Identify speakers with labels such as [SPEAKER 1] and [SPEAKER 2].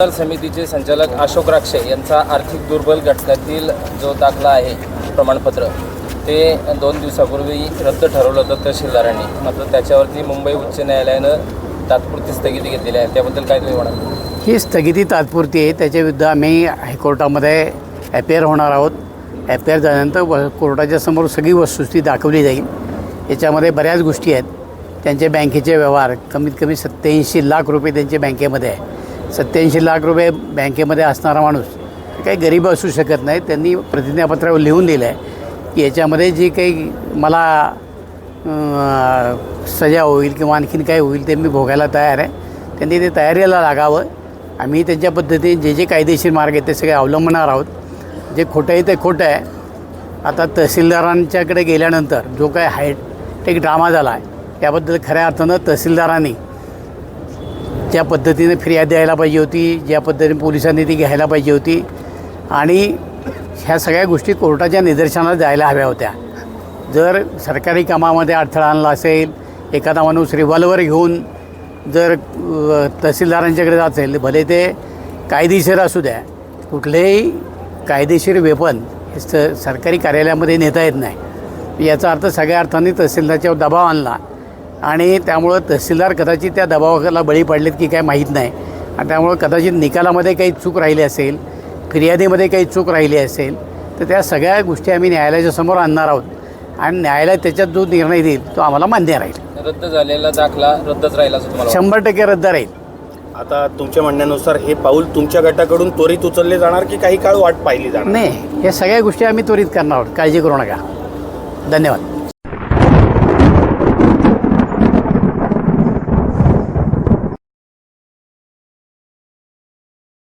[SPEAKER 1] बाजार समितीचे संचालक अशोक राक्षे यांचा आर्थिक दुर्बल घटकातील जो दाखला आहे प्रमाणपत्र ते दोन दिवसापूर्वी रद्द ठरवलं होतं तहसीलदारांनी. मात्र त्याच्यावरती मुंबई उच्च न्यायालयानं तात्पुरती स्थगिती घेतलेली आहे. त्याबद्दल काय तुम्ही म्हणाल?
[SPEAKER 2] ही स्थगिती तात्पुरती आहे. त्याच्याविरुद्ध आम्ही हायकोर्टामध्ये ॲपेअर होणार आहोत. ॲपेअर झाल्यानंतर व कोर्टाच्या समोर सगळी वस्तुस्थिती दाखवली जाईल. याच्यामध्ये बऱ्याच गोष्टी आहेत. त्यांचे बँकेचे व्यवहार कमीत कमी सत्याऐंशी लाख रुपये त्यांचे बँकेमध्ये आहे. सत्याऐंशी लाख रुपये बँकेमध्ये असणारा माणूस काही गरीब असू शकत नाही त्यांनी प्रतिज्ञापत्रावर लिहून दिलं आहे की याच्यामध्ये जी काही मला सजा होईल किंवा आणखीन काय होईल ते मी भोगायला तयार आहे. त्यांनी ते तयारीला लागावं. आम्ही त्यांच्या पद्धतीने जे जे कायदेशीर मार्ग आहेत ते सगळे अवलंबणार आहोत. जे खोटं आहे ते खोटं आहे. आता तहसीलदारांच्याकडे गेल्यानंतर जो काय हायटेक ड्रामा झाला आहे त्याबद्दल खऱ्या अर्थानं तहसीलदारांनी ज्या पद्धतीने फिर्याद द्यायला पाहिजे होती ज्या पद्धतीने पोलिसांनी ती घ्यायला पाहिजे होती. आणि ह्या सगळ्या गोष्टी कोर्टाच्या निदर्शनाला जायला हव्या होत्या. जर सरकारी कामामध्ये अडथळा आणला असेल एखादा माणूस रिव्हॉल्वर घेऊन जर तहसीलदारांच्याकडे जात असेल भले ते कायदेशीर असू द्या कुठलेही कायदेशीर वेपन हे स सरकारी कार्यालयामध्ये नेता येत नाही. याचा अर्थ सगळ्या अर्थाने तहसीलदारच्यावर दबाव आणला. आणि त्यामुळं तहसीलदार कदाचित त्या दबावाला बळी पडलेत की काय माहीत नाही. आणि त्यामुळं कदाचित निकालामध्ये काही चूक राहिली असेल फिर्यादीमध्ये काही चूक राहिली असेल तर त्या सगळ्या गोष्टी आम्ही न्यायालयाच्या समोर आणणार आहोत. आणि न्यायालय त्याच्यात जो निर्णय देईल तो आम्हाला मान्य राहील.
[SPEAKER 1] रद्द झालेला दाखला रद्दच राहील?
[SPEAKER 2] शंभर टक्के रद्द राहील.
[SPEAKER 3] आता तुमच्या म्हणण्यानुसार हे पाऊल तुमच्या गटाकडून त्वरित उचलले जाणार की काही काळ वाट पाहिली जाणार?
[SPEAKER 2] नाही या सगळ्या गोष्टी आम्ही त्वरित करणार आहोत. काळजी करू नका. धन्यवाद.